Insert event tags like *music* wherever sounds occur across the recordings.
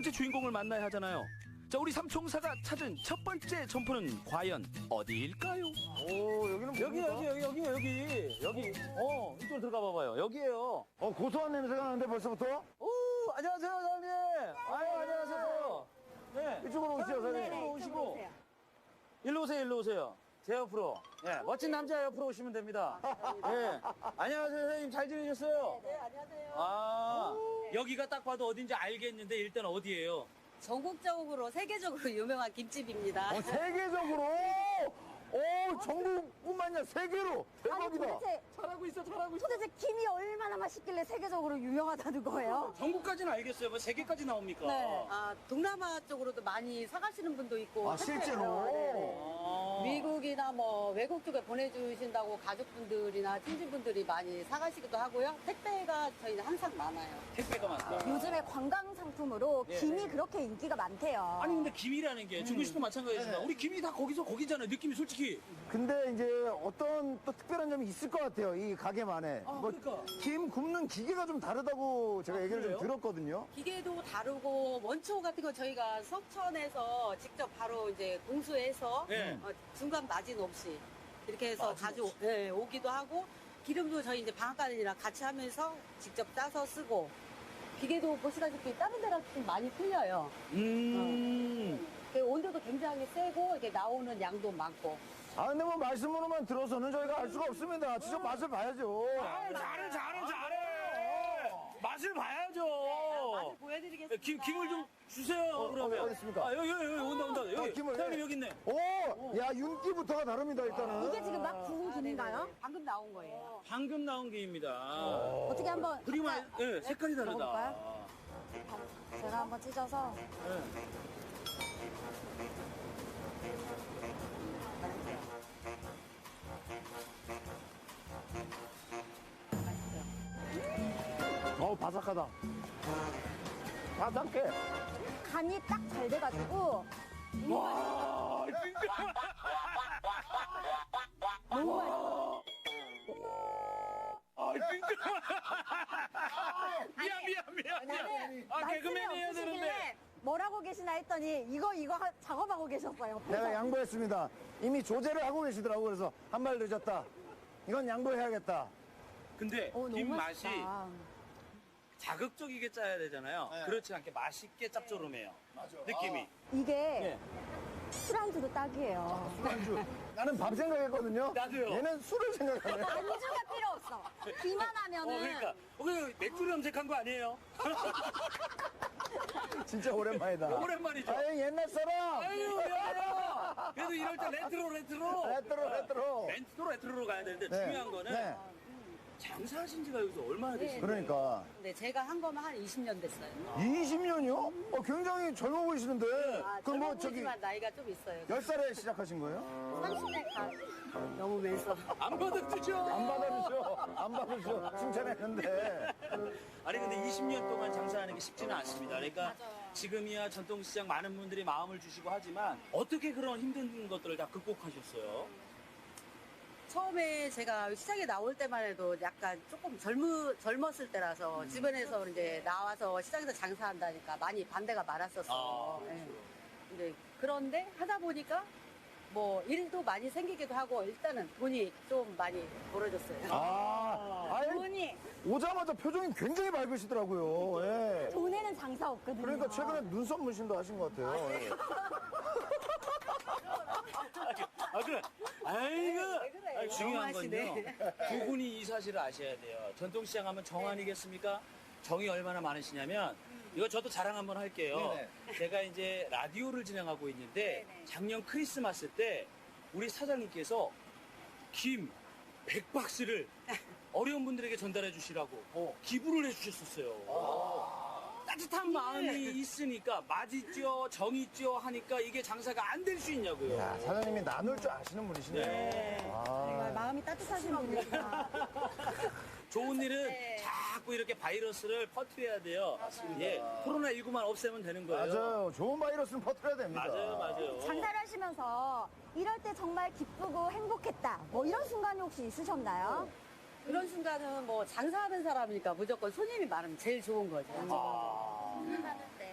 번째 주인공을 만나야 하잖아요. 자, 우리 삼총사가 찾은 첫 번째 점포는 과연 어디일까요? 오, 여기는 여기? 여기, 여기, 여기, 여기, 여기. 어, 이쪽으로 들어가 봐봐요. 여기에요. 어, 고소한 냄새가 나는데 벌써부터? 오, 안녕하세요, 사장님. 아유, 안녕하세요. 네. 이쪽으로 오세요, 사장님. 이쪽으로 오시고. 일로 오세요, 일로 오세요. 제 옆으로. 예, 멋진 남자 옆으로 오시면 됩니다. 예. 안녕하세요, 선생님. 잘 지내셨어요? 네, 안녕하세요. 아, 여기가 딱 봐도 어딘지 알겠는데 일단 어디예요? 전국적으로 세계적으로 유명한 김집입니다. 어, 세계적으로! 오, 전국뿐만 아니라 세계로! 아니 대박이다! 도대체 잘하고 있어, 잘하고 있어. 도대체 김이 얼마나 맛있길래 세계적으로 유명하다는 거예요? *laughs* 전국까지는 알겠어요. 뭐세 개까지 나옵니까? 네. 아, 동남아 쪽으로도 많이 사가시는 분도 있고. 아, 실제로? 아. 미국이나 뭐 외국 쪽에 보내주신다고 가족분들이나 친지분들이 많이 사가시기도 하고요. 택배가 저희는 항상 많아요. 택배가 많다. 요즘에 관광 상품으로 예, 김이 네. 그렇게 인기가 많대요. 아니 근데 김이라는 게 중국식도 마찬가지지만 우리 김이 다 거기서 거기잖아요. 느낌이 솔직히. 근데 이제 어떤 또 특별한 점이 있을 것 같아요, 이 가게만에. 아, 뭐 그러니까. 김 굽는 기계가 좀 다르다고 제가 아, 얘기를 그래요? 좀 들었거든요. 기계도 다르고 원초 같은 거 저희가 석천에서 직접 바로 이제 공수해서 네. 어, 중간 마진 없이 이렇게 해서 마진 가져 네, 오기도 하고 기름도 저희 이제 방앗간이랑 같이 하면서 직접 짜서 쓰고 기계도 보시다시피 다른 데랑 좀 많이 틀려요. 음. 그 온도도 굉장히 세고 이렇게 나오는 양도 많고 아, 근데 뭐 말씀으로만 들어서는 저희가 알 수가 없습니다. 직접 맛을 봐야죠. 아, 잘해, 잘해, 잘해. 맛을 봐야죠. 맛을 보여드리겠습니다. 김, 김을 좀 주세요, 어, 그러면. 어디 있습니까? 아, 여기, 여기, 여기 온다, 온다. 여기. 어, 김을, 사장님 예. 여기 있네. 오! 야, 윤기부터가 다릅니다, 일단은. 이게 지금 막 구운 아, 김인가요? 방금 나온 거예요. 방금 나온 김입니다. 어떻게 한번 각자 예, 색깔이 다르다. 먹어볼까요? 제가 한번 찢어서 예. 바삭하다. 바삭해. 간이 딱 잘 돼가지고 와, 진짜. 너무 맛있어. 아, 진짜. 미안, 미안, 미안, 미안. 아, 개그맨 해야 되는데. 뭐라고 계시나 했더니 이거 이거 하- 작업하고 계셨어요. 내가 양보했습니다. 이미 조제를 하고 계시더라고. 그래서 한 발 늦었다. 이건 양보해야겠다. 근데 어, 너무 김 맛이 맛있다. 자극적이게 짜야 되잖아요. 네. 그렇지 않게 맛있게 짭조름해요. 느낌이. 이게 예. 술안주도 딱이에요. 술안주. 나는 밥 생각했거든요. 나도요. 얘는 술을 생각하네. 안주가 필요 없어. 비만 어, 하면은 그러니까. 어, 그 맥주를 염색한 거 아니에요? *laughs* 진짜 오랜만이다. 오랜만이죠. 아유, 옛날 사람. 아유, 야, 그래도 이럴 때 레트로, 레트로. 레트로, 레트로. 멘트로 레트로로 가야 되는데 네. 중요한 거는 네. 장사하신 지가 여기서 얼마나 되시나요? 그러니까. 네, 제가 한 거면 한 20년 됐어요. 20년이요? 어, 굉장히 젊어 보이시는데. 아, 그럼 뭐 저기 보이지만 나이가 좀 있어요. 10살에 시작하신 거예요? 30대 가 넘으면서. 안 받아주죠? 안 받아주죠. 안 받아주죠. 칭찬했는데. 아니 근데 20년 동안 장사하는 게 쉽지는 않습니다. 그러니까 지금이야 전통시장 많은 분들이 마음을 주시고 하지만 어떻게 그런 힘든 것들을 다 극복하셨어요? 처음에 제가 시장에 나올 때만 해도 약간 조금 젊으, 젊었을 때라서 주변에서 이제 나와서 시장에서 장사한다니까 많이 반대가 많았었어. 아, 예. 근데 그런데 하다 보니까 뭐 일도 많이 생기기도 하고 일단은 돈이 좀 많이 벌어졌어요. 아, 아예 돈이 오자마자 표정이 굉장히 밝으시더라고요. 예. 돈에는 장사 없거든요. 그러니까 최근에 눈썹 문신도 하신 것 같아요. 예. 아 그래. 아이고. 아니, 중요한 건요. 두 분이 이 사실을 아셔야 돼요. 전통시장 하면 정 아니겠습니까? 정이 얼마나 많으시냐면 이거 저도 자랑 한번 할게요. 제가 이제 라디오를 진행하고 있는데 네네. 작년 크리스마스 때 우리 사장님께서 김 100박스를 *laughs* 어려운 분들에게 전달해 주시라고 기부를 해 주셨었어요. 따뜻한 마음이 있으니까 맛있죠, 정 있죠 하니까 이게 장사가 안 될 수 있냐고요. 야, 사장님이 나눌 줄 아시는 분이시네요. 네. 정말 아, 마음이 따뜻하신 분이구나. *laughs* 좋은 일은 네. 자꾸 이렇게 바이러스를 퍼뜨려야 돼요. 예, 코로나 19만 없애면 되는 거예요. 맞아요. 좋은 바이러스는 퍼뜨려야 됩니다. 맞아요, 맞아요. 장사를 하시면서 이럴 때 정말 기쁘고 행복했다. 뭐 이런 순간이 혹시 있으셨나요? 그런 순간은 뭐 장사하는 사람이니까 무조건 손님이 많으면 제일 좋은 거죠. 아.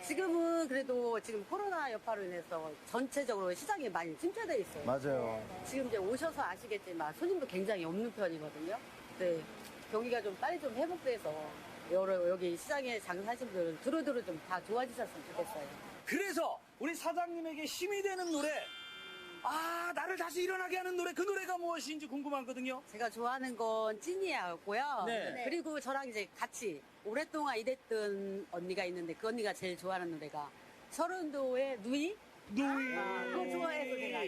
지금은 그래도 지금 코로나 여파로 인해서 전체적으로 시장이 많이 침체돼 있어요. 맞아요. 지금 이제 오셔서 아시겠지만 손님도 굉장히 없는 편이거든요. 네. 경기가 좀 빨리 좀 회복돼서 여러 여기 시장에 장사하신 분들 두루두루 좀 다 좋아지셨으면 좋겠어요. 그래서 우리 사장님에게 힘이 되는 노래, 아, 나를 다시 일어나게 하는 노래, 그 노래가 무엇인지 궁금하거든요. 제가 좋아하는 건 찐이야고요. 네. 그리고 저랑 이제 같이 오랫동안 일했던 언니가 있는데 그 언니가 제일 좋아하는 노래가 서른도의 누이? 누이. 아, 그거 좋아해서 제가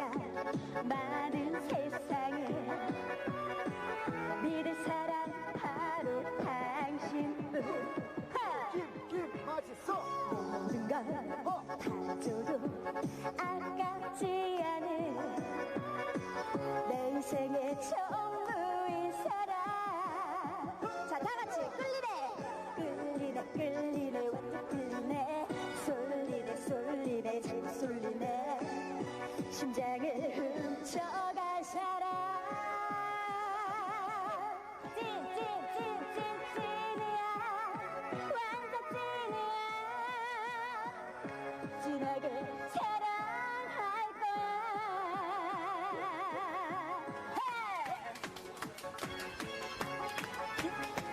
가짜가 많은 세상에 믿을 사람 바로 당신뿐. 하! 김 맛있어. 모든 걸다 줘도 아깝지 않은 내 인생의 전부인 사람. 자 다같이 끌리네. 끌리네 끌리네 완전 끌리네. 쏠리네 쏠리네 잘 쏠리네. 심장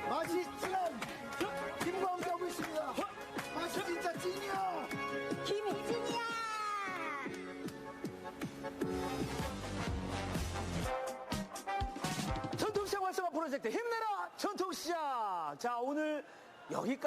맛이 진한 김과 함께하고 있습니다. 맛이 진짜 찐이야. 김이 찐이야 전통시장 활성화 프로젝트 힘내라 전통시장. 자, 오늘 여기까지.